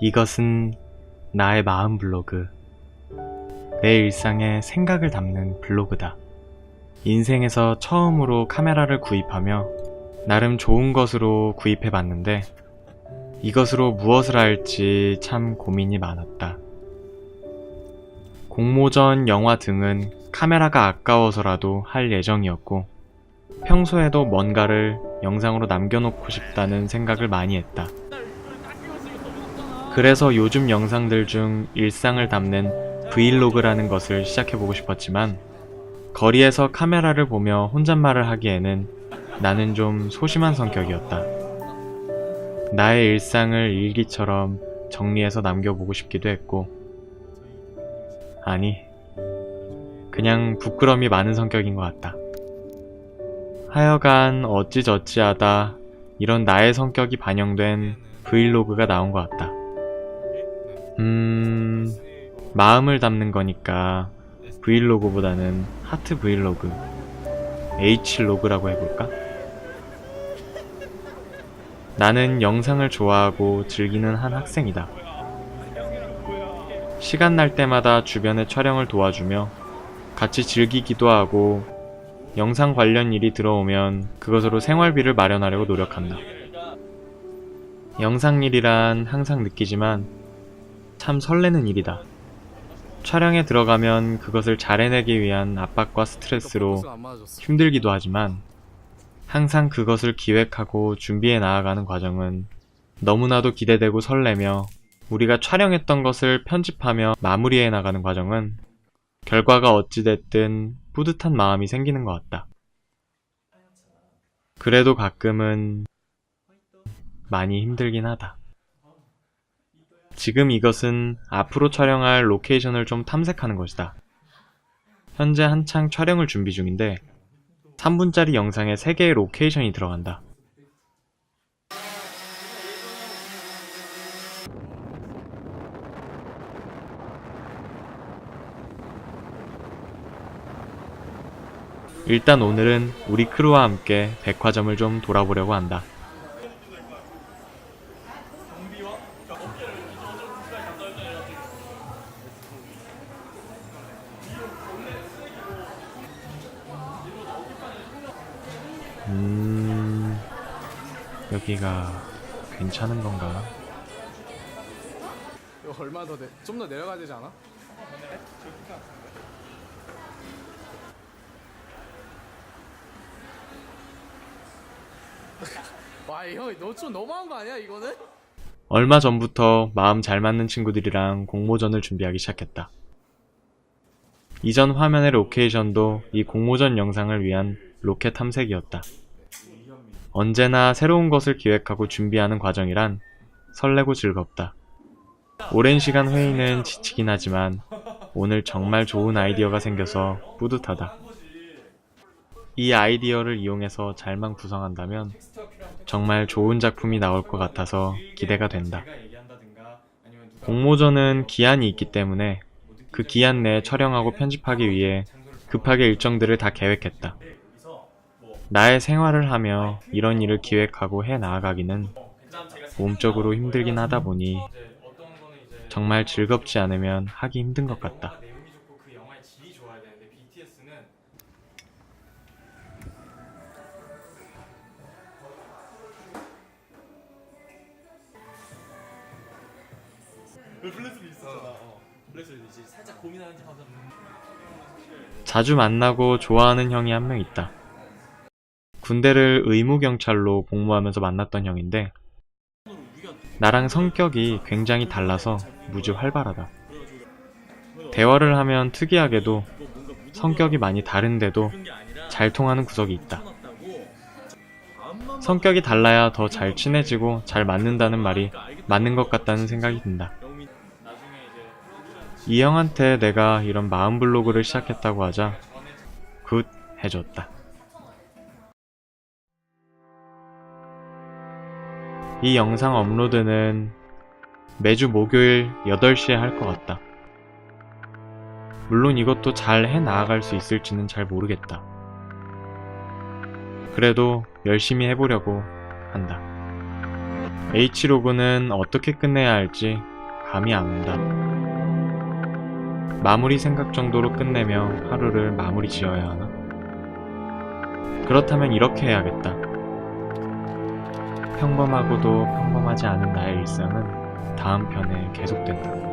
이것은 나의 마음 블로그. 내 일상에 생각을 담는 블로그다. 인생에서 처음으로 카메라를 구입하며 나름 좋은 것으로 구입해 봤는데 이것으로 무엇을 할지 참 고민이 많았다. 공모전, 영화 등은 카메라가 아까워서라도 할 예정이었고 평소에도 뭔가를 영상으로 남겨놓고 싶다는 생각을 많이 했다. 그래서 요즘 영상들 중 일상을 담는 브이로그라는 것을 시작해보고 싶었지만 거리에서 카메라를 보며 혼잣말을 하기에는 나는 좀 소심한 성격이었다. 나의 일상을 일기처럼 정리해서 남겨보고 싶기도 했고 아니 그냥 부끄러움이 많은 성격인 것 같다. 하여간 어찌저찌하다 이런 나의 성격이 반영된 브이로그가 나온 것 같다. 음, 마음을 담는 거니까 브이로그보다는 하트 브이로그, H로그라고 해볼까? 나는 영상을 좋아하고 즐기는 한 학생이다. 시간 날 때마다 주변의 촬영을 도와주며 같이 즐기기도 하고 영상 관련 일이 들어오면 그것으로 생활비를 마련하려고 노력한다. 영상 일이란 항상 느끼지만 참 설레는 일이다. 촬영에 들어가면 그것을 잘 해내기 위한 압박과 스트레스로 힘들기도 하지만 항상 그것을 기획하고 준비해 나아가는 과정은 너무나도 기대되고 설레며 우리가 촬영했던 것을 편집하며 마무리해 나가는 과정은 결과가 어찌됐든 뿌듯한 마음이 생기는 것 같다. 그래도 가끔은 많이 힘들긴 하다. 지금 이것은 앞으로 촬영할 로케이션을 좀 탐색하는 것이다. 현재 한창 촬영을 준비 중인데 3분짜리 영상에 3개의 로케이션이 들어간다. 일단 오늘은 우리 크루와 함께 백화점을 좀 돌아보려고 한다. 음, 여기가 괜찮은 건가? 이거 얼마 더 내? 좀 더 내려가야 되지 않아? 와, 이 형이 너좀 너무한 거 아니야 이거는? 얼마 전부터 마음 잘 맞는 친구들이랑 공모전을 준비하기 시작했다. 이전 화면의 로케이션도 이 공모전 영상을 위한 로켓 탐색이었다. 언제나 새로운 것을 기획하고 준비하는 과정이란 설레고 즐겁다. 오랜 시간 회의는 지치긴 하지만 오늘 정말 좋은 아이디어가 생겨서 뿌듯하다. 이 아이디어를 이용해서 잘만 구성한다면 정말 좋은 작품이 나올 것 같아서 기대가 된다. 공모전은 기한이 있기 때문에 그 기한 내에 촬영하고 편집하기 위해 급하게 일정들을 다 계획했다. 나의 생활을 하며 이런 일을 기획하고 해 나아가기는 몸적으로 힘들긴 하다 보니 정말 즐겁지 않으면 하기 힘든 것 같다. 자주 만나고 좋아하는 형이 한 명 있다. 군대를 의무경찰로 복무하면서 만났던 형인데, 나랑 성격이 굉장히 달라서 무지 활발하다. 대화를 하면 특이하게도 성격이 많이 다른데도 잘 통하는 구석이 있다. 성격이 달라야 더 잘 친해지고 잘 맞는다는 말이 맞는 것 같다는 생각이 든다. 이 형한테 내가 이런 마음 블로그를 시작했다고 하자 굿 해줬다. 이 영상 업로드는 매주 목요일 8시에 할 것 같다. 물론 이것도 잘 해 나아갈 수 있을지는 잘 모르겠다. 그래도 열심히 해보려고 한다. H로그는 어떻게 끝내야 할지 감이 안 온다. 마무리 생각 정도로 끝내며 하루를 마무리 지어야 하나? 그렇다면 이렇게 해야겠다. 평범하고도 평범하지 않은 나의 일상은 다음 편에 계속된다.